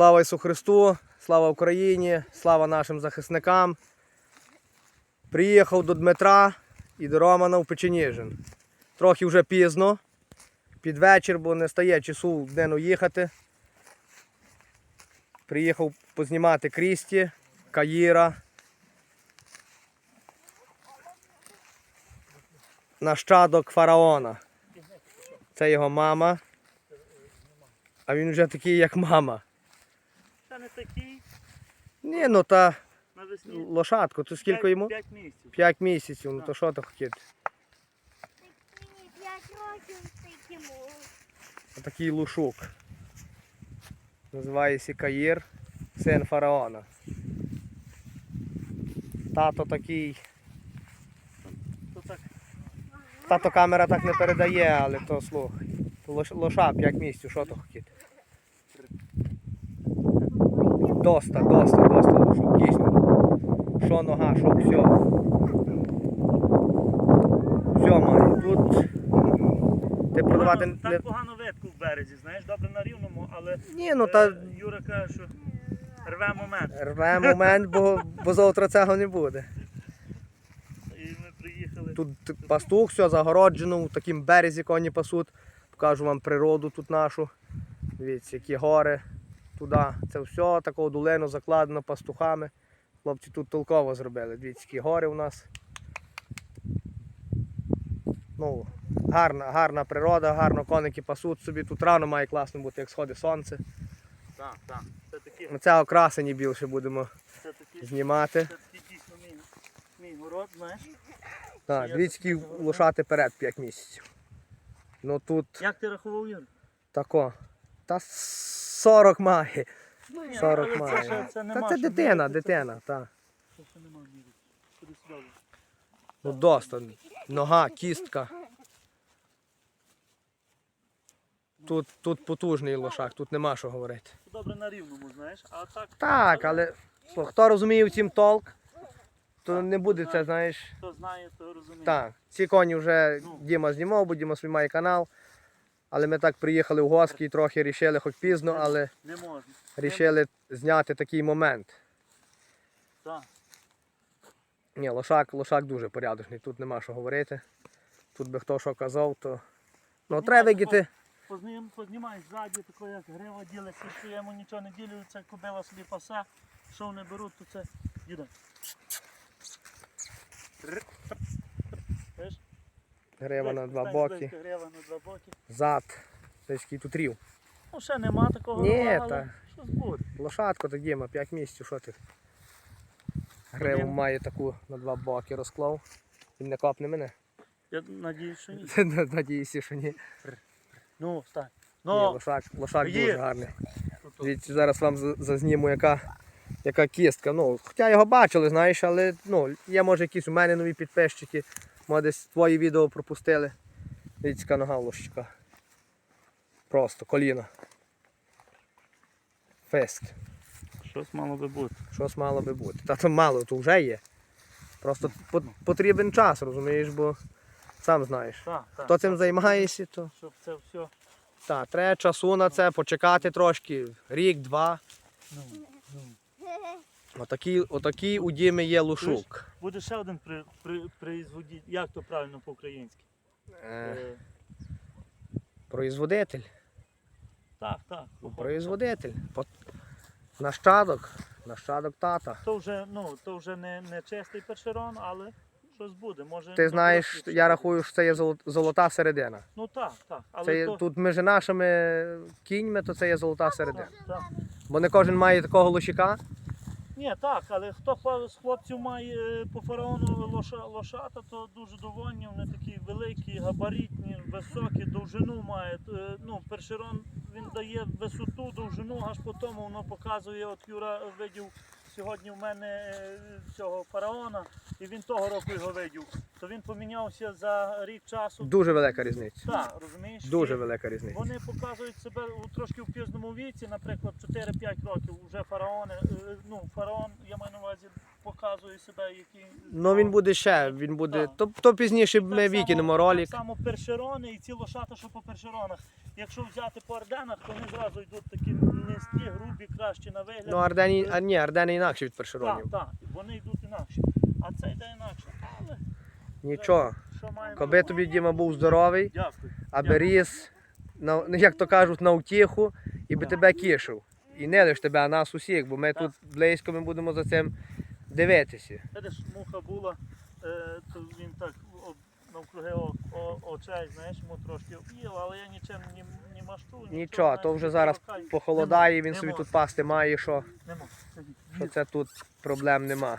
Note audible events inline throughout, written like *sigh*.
Слава Ісу Христу, слава Україні, слава нашим захисникам. Приїхав до Дмитра і до Романа в Печеніжин. Трохи вже пізно, під вечір, бо не стає часу в їхати. Приїхав познімати Крісті, Каїра. Нащадок фараона. Це його мама. А він вже такий, як мама. Не такий, Ні, ну та навесні. лошадку, то скільки йому? 5 місяців. 5 місяців, ну то що то хотіти? Мені 5 років такому. Такий лушук. Називається Каїр, син фараона. Тато такий. То так, Тато камера так не передає, але то слухай. Лоша 5 місяців, що то хотіти? Доста, доста, доста лошок, дійсно. Що нога, що все. Все має. Тут ти продавати не. так погано видко в березі, знаєш, добре на рівному, але Ні, ну е, та Юра каже, що рве момент. рве момент, бо, бо завтра цього не буде. І ми приїхали. Тут пастух, все загороджено, в такому березі коні пасуть. Покажу вам природу тут нашу. Дивіться, які гори туди. Це все такого долину закладено пастухами. Хлопці тут толково зробили. Дивіться, які гори у нас. Ну, гарна, гарна природа, гарно коники пасуть собі. Тут рано має класно бути, як сходить сонце. Так, так. Це такі, Це окрасені більше будемо це такі, знімати. це такі дійсно мій, мій город, знаєш. Так, які лошати перед 5 місяців. Ну тут Як ти рахував Юр? тако. Та 40 має. Ні, 40 має. Це, ще- це Та це дитина, це- дитина, так. Ну доста. Нога, кістка. Тут, тут потужний лошак, тут нема що говорити. Добре на рівному, знаєш, а так, Так, але слух, хто розуміє в цім толк, то не буде це, знаєш. хто знає, то розуміє. Так, ці коні вже Ну. Діма знімав, бо Діма свій має канал. Але ми так приїхали в гості і трохи рішили, хоч пізно, але Не можна. рішили зняти такий момент. Так. Ні, лошак, лошак дуже порядочний, тут нема що говорити. Тут би хто що казав, то. Ну, треба видіти. Познім, познімай ззаді, тако як грива ділиться, що йому нічого не ділю, це кобила собі пасе, що вони беруть, то це діда. Грива на два боки, Грива на два боки. зад. Який тут рів. Ну ще нема такого Ні, але та. щось буде. Лошадко так Діма, 5 місяців, що ти? Гриву має таку на два боки розклав. Він не копне мене. Я надіюсь, що ні. *laughs* Надіюся, що ні. Ну, встань. Ні, Ну, лошак, лошак Є. дуже гарний. Дивіться, зараз вам зазніму, яка, яка кістка. Ну, хоча його бачили, знаєш, але ну, є може якісь у мене нові підписчики. Може десь твої відео пропустили. Дивіться, нога лощика. Просто коліна. Фест. щось мало би бути. Щось мало би бути. Та то мало, то вже є. Просто потрібен час, розумієш, бо сам знаєш. Так, так. Хто цим займається, то Щоб це все. так, треба часу на це, почекати трошки, рік, два. Ну, ну. Отакий, отакий у Діми є лушук. Буде ще один при, при, производитель. Як то правильно по-українськи? Е, Е, производитель. так, так. походу. Производитель. По- Нащадок. Нащадок тата. То вже, ну, то вже не, не чистий першерон, але щось буде. Може, Ти знаєш, я рахую, що це є золо- золота середина. Ну так, так. Але Це є, то, тут між нашими кіньми, то це є золота середина. так, так. Бо не кожен має такого лошика. Ні, так, але хто з хлопців має е, по фараону лоша, лошата, то дуже довольні, вони такі великі, габаритні, високі, довжину мають. Е, Ну, першерон він дає висоту, довжину, аж по тому воно показує, от Юра видів сьогодні в мене е, цього фараона, і він того року його видів. То він помінявся за рік часу. Дуже велика різниця. Так, розумієш? Дуже велика різниця. вони показують себе у трошки в пізному віці, наприклад, 4-5 років вже фараони. е, Ну, фараон, я маю на увазі, показує себе, який. Ну він буде ще, він буде. Так. То, то пізніше Так ми само- викинемо ролик. Так само першерони і ці лошата, що по першеронах. Якщо взяти по орденах, то вони зразу йдуть такі низькі, грубі, кращі на вигляд. Ну, ардені, а ні, ардени інакші від першеронів. Так, так, вони йдуть інакше. А це йде інакше. Але Нічого. що маємо? Коби тобі Діма був здоровий, Дякую. аби ріс, на, ну, як то кажуть, на утіху, і би тебе кішив. І не лише тебе, а нас усіх, бо ми Так. тут близько ми будемо за цим дивитися. Видиш, муха була, е, то він так о, навкруги о, о, очей, знаєш, йому трошки об'їв, але я нічим не, не машту. Нічого, то вже зараз похолодає, Нема, він собі тут пасти має, що, Нема. Що це тут проблем нема.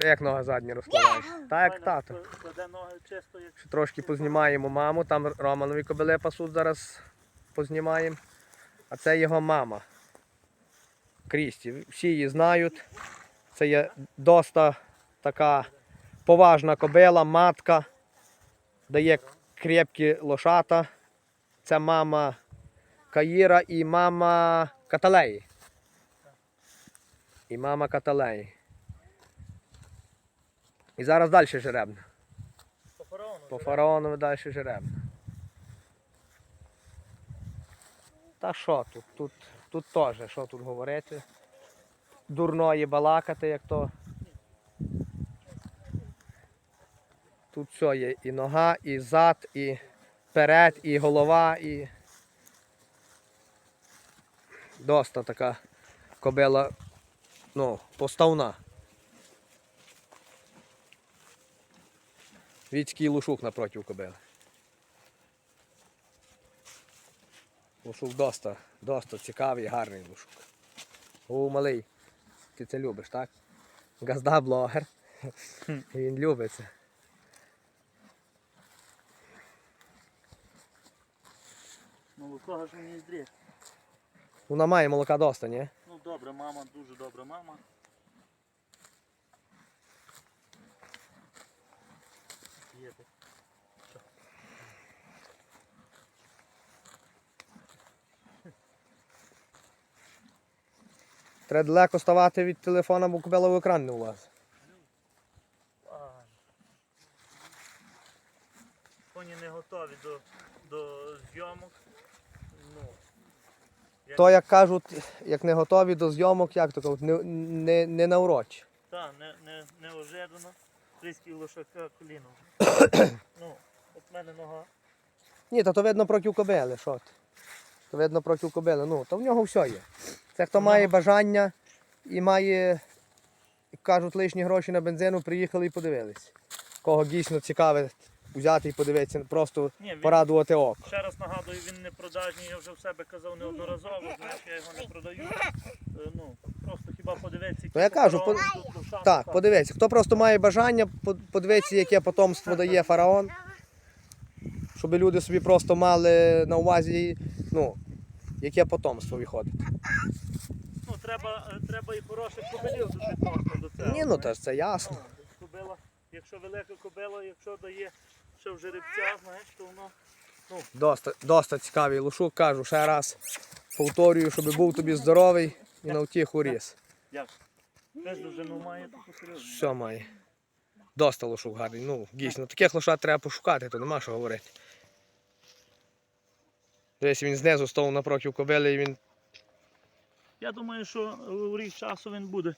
Як нога задня розкладаєш? Так, як тато. Ще трошки познімаємо маму, там Романові кобили пасуть зараз познімаємо. А це його мама. Крісті. Всі її знають. Це є доста така поважна кобила, матка, дає крепкі лошата. Це мама Каїра і мама Каталеї. І мама Каталеї. І зараз далі жеребна. по фараону. По фараону далі жеребна. Та що тут? Тут, тут теж, що тут говорити? Дурної балакати, як то. Тут все є і нога, і зад, і перед, і голова, і. Доста така кобила, ну, поставна. Віцький лушук напроти кобили. Лушук доста, доста цікавий, гарний лушук. О, малий, ти це любиш, так? Газда блогер. Він любить це. Молоко аж мені здріє. Вона має молока доста, ні? Ну добре, мама, дуже добра мама. Є так. Треба далеко ставати від телефона, бо в екран не влазить. А. Коні не готові до, до зйомок. Ну, То, як кажуть, як не готові до зйомок, як то кажуть, не, не, не навроч. Та, не, не, неожиданно. Трісків лошака коліно. *coughs* ну, от в мене нога. Ні, та то видно проти кобили, що ти. То видно проти кобили. Ну, то в нього все є. Це хто має бажання і має, як кажуть, лишні гроші на бензину, приїхали і подивились. Кого дійсно цікаве взяти і подивитися, просто Ні, він, порадувати око. ще раз нагадую, він не продажній, я вже в себе казав неодноразово, знаєш, я його не продаю. Е, Ну, просто хіба подивитися, Ну, я кажу, фараони под- тут лошата, Так, подивіться, хто просто має бажання, подивитися, яке потомство дає фараон, щоб люди собі просто мали на увазі, ну, яке потомство виходить. Ну, треба, е, треба і хороших кобилів відносно до цього. Ні, ну знаєш. то ж це ясно. Ну, Кобила, якщо велика кобила, якщо дає ще в жеребця, знаєш, то воно. Доста, доста цікавий лушук, кажу ще раз. Повторюю, щоб був тобі здоровий і на втіху ріс. Теж довжину має. Все має. Доста лошук гарний. Ну, дійсно, таких лошад треба пошукати, то нема що говорити. Десь він знизу став напроти кобили і він. Я думаю, що у рік часу він буде.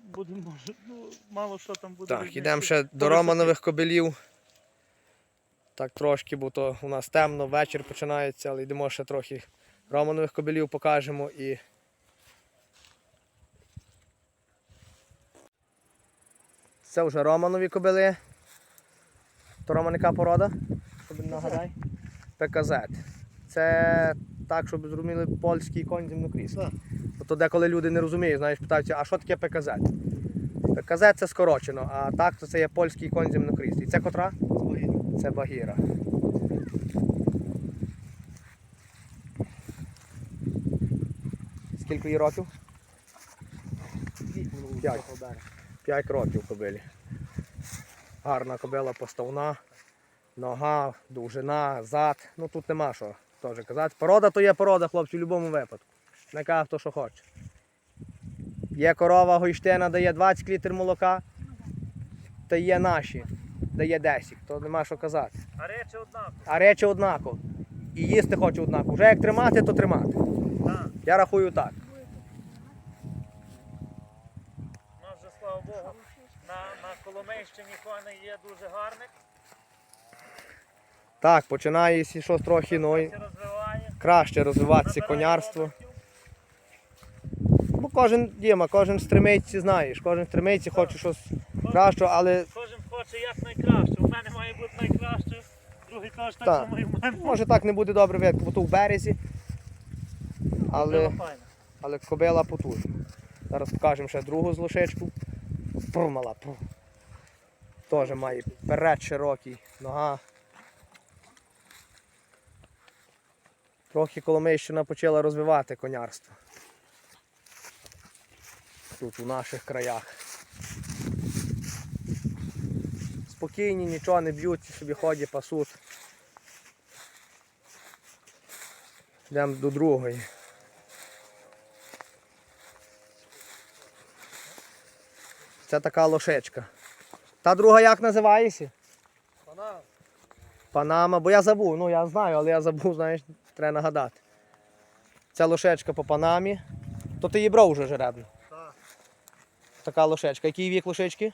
Буде, може, ну, мало що там буде. Так, йдемо ще до. Романових кобилів. Так трошки, бо то у нас темно, вечір починається, але йдемо ще трохи Романових кобилів покажемо і. Це вже Романові кобили. То Романика порода? Нагадай. ПКЗ. Це так, щоб зрозуміли польський конь земнокріський. Тобто деколи люди не розуміють, знаєш, питаються, а що таке ПКЗ? ПКЗ це скорочено, а так то це є польський конь земнокріслий. Це котра? Це Багіра. Скільки їй років? П'ять років кобилі. Гарна кобила поставна, нога, довжина, зад. Ну тут нема що теж казати. Порода то є порода, хлопці, в будь-якому випадку. Не каже хто що хоче. Є корова Гойштина, дає 20 літрів молока, та є наші. Дає 10, то нема що казати. А речі однаково. А речі однаково. І їсти хочу однаково. Вже як тримати, то тримати. Так. Я рахую так. У нас вже, слава Богу, на, на Коломийщині коней є дуже гарних. Так, починає щось трохи ну, і розвиває. краще розвиватися Набирає конярство. Бо кожен Діма, кожен стремиться, знаєш, кожен стремиться, хоче щось кращого, але Хоче як найкраще. У мене має бути найкраще, другий каже, так само і в мене. може так не буде добре видно, бо то в березі. Але, але кобила потужна. Зараз покажемо ще другу злошечку. Пру, мала, пру. Теж має перед широкий, нога. Трохи Коломийщина почала розвивати конярство. Тут у наших краях. Спокійні, нічого не б'ють, собі ходять, пасуть. Йдемо до другої. Це така лошечка. Та друга як називається? Панам. Панама, бо я забув, ну я знаю, але я забув, знаєш, треба нагадати. Ця лошечка по Панамі. То ти її брав вже жеребно. Так. Така лошечка. Який вік лошечки?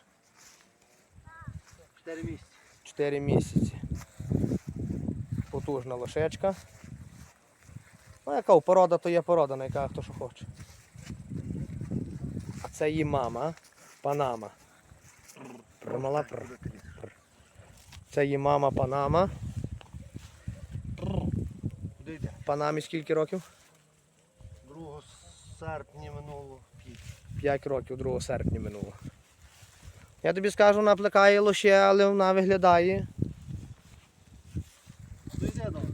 4 місяці. 4 місяці. Потужна лошечка. Ну, яка порода, то є порода, на яка хто що хоче. А це її мама, Панама. Промала пр. Це її мама Панама. Панамі скільки років? 2 серпня минуло 5. 5 років 2 серпня минуло. Я тобі скажу, вона плекає лоще, але вона виглядає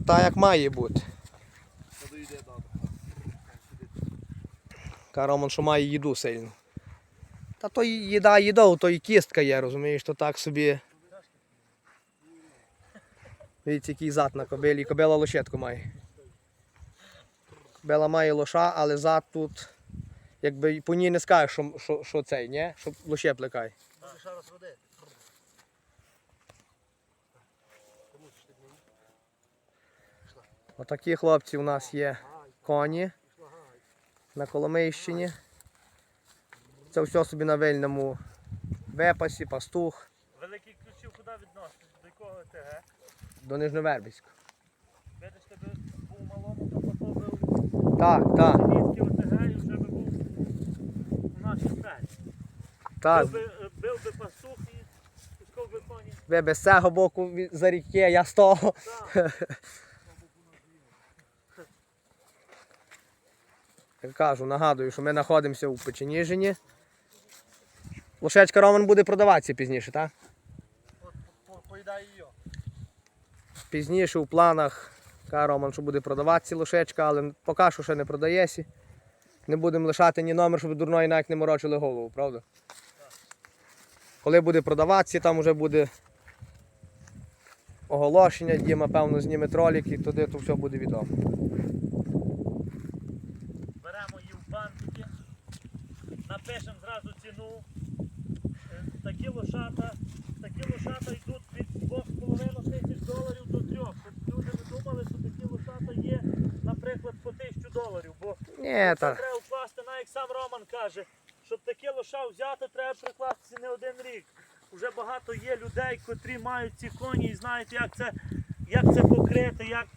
так, як має бути. Карамон, що має їду сильно. Та то їда їда, то і кістка є, розумієш, то так собі. Дивіться, який зад на кобилі. Кобила лошетку має. Кобила має лоша, але зад тут, якби по ній не скажеш, що, що, що цей, ні? Що лоще плекає. Ще раз. Отакі хлопці у нас є коні на Коломийщині. Це все собі на вильному випасі, пастух Великий ключів куди відносить? До якого ТГ? до Нижневербівського. Видиш, тебе був малому, то поповив Так, так, Савіцький ОТГ і вже би був у нашій статі. так би, е, бив би пастух і пускав Ви без цього боку за ріки, я з того. *laughs* Я кажу, нагадую, що ми знаходимося у Печеніжині. Лошечка Роман буде продаватися пізніше, так? Її. Пізніше у планах каже Роман, що буде продаватися лошечка, але поки що ще не продається. Не будемо лишати ні номер, щоб дурної навіть не морочили голову, правда? Коли буде продаватися, там вже буде оголошення, Діма, певно, зніме ролик і туди то все буде відомо. Беремо її в бантики, напишемо зразу ціну. Е, Такі лошата, такі лошата йдуть від 2,5 тисяч доларів до 3. Щоб люди не думали, що такі лошата є, наприклад, по 1000 доларів. Бо Ні, це так. треба вкласти, навіть сам Роман каже, щоб таке лоша взяти, треба прикластися не один рік. Уже багато є людей, котрі мають ці коні і знають, як це, як це покрити, як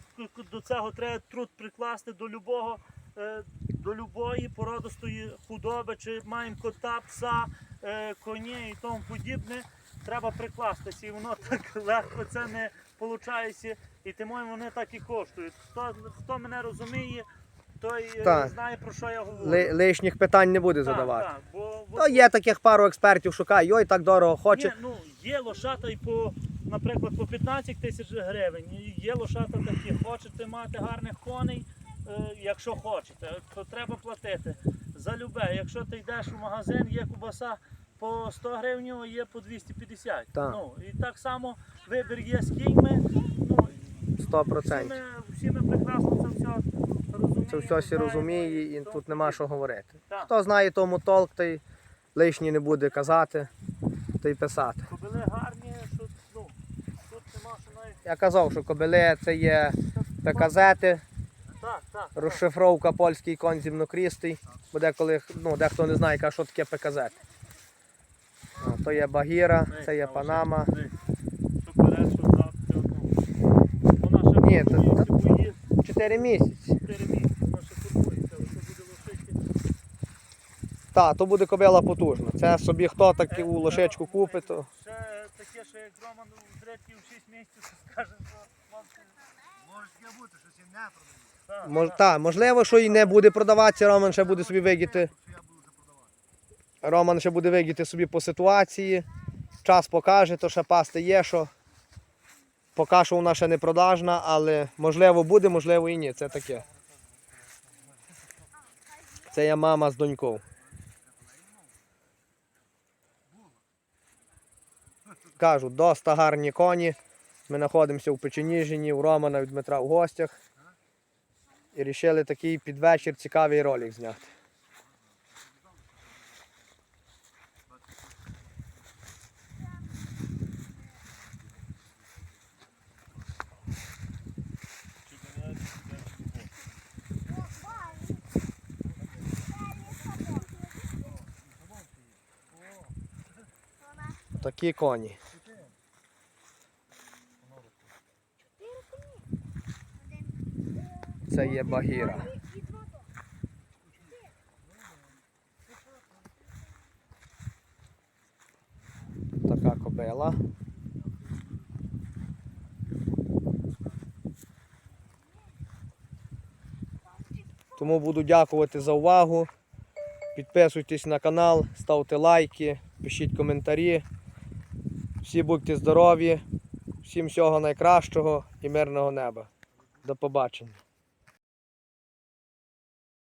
до цього треба труд прикласти до любого. е, До любої породистої худоби, чи маємо кота, пса, е, коні і тому подібне, треба прикластися. І воно *laughs* так легко це не виходить. І тому вони так і коштують. Хто, хто мене розуміє, той е, Так. знає про що я говорю. Ли- лишніх питань не буде Так, задавати. так, бо, бо То є таких пару експертів, шукає, йой, так дорого хоче. Є, ну, є лошата і по, наприклад, по 15 тисяч гривень. Є лошата такі, хочете мати гарних коней, е, якщо хочете, то треба платити за любе. Якщо ти йдеш у магазин, є кубаса по 100 гривень, а є по 250. Так. Ну, і так само вибір є з кіньми. Ну, 100%. всі, ми, всі ми прекрасно це все. Це всі розуміє і тут нема що говорити. Хто знає тому толк, той лишній не буде казати, то й писати. Кобили гарні, що ну, Я казав, що кобили це є так. розшифровка польський конь зімнокрістий. Бо деколи ну, дехто не знає, що таке ПКЗ. То є Багіра, це є Панама. Що що ну, Ні, та- формується, та- бо її 4 місяці. 4 місяці, вона ще формується, але це буде лошики. Так, то буде кобила потужна. Це собі хто таку лошечку купить, то Ще таке, що як Роман у третій в 6 місяців скаже, що вам Може таке бути, що сім не продає. Мож, так. можливо, що і не буде продаватися, Роман ще буде собі вигіти. Роман ще буде вигіти собі по ситуації. Час покаже, то ще пасти є, що. Поки що вона ще не продажна, але можливо буде, можливо і ні. Це таке. Це я мама з донькою. Кажу, доста гарні коні. Ми знаходимося в Печеніжині, у Романа від Дмитра в гостях. І вирішили такий під вечір цікавий ролик зняти. Такі коні. Це є Багіра. Така кобила. Тому буду дякувати за увагу. Підписуйтесь на канал, ставте лайки, пишіть коментарі. Всі будьте здорові, всім всього найкращого і мирного неба. До побачення.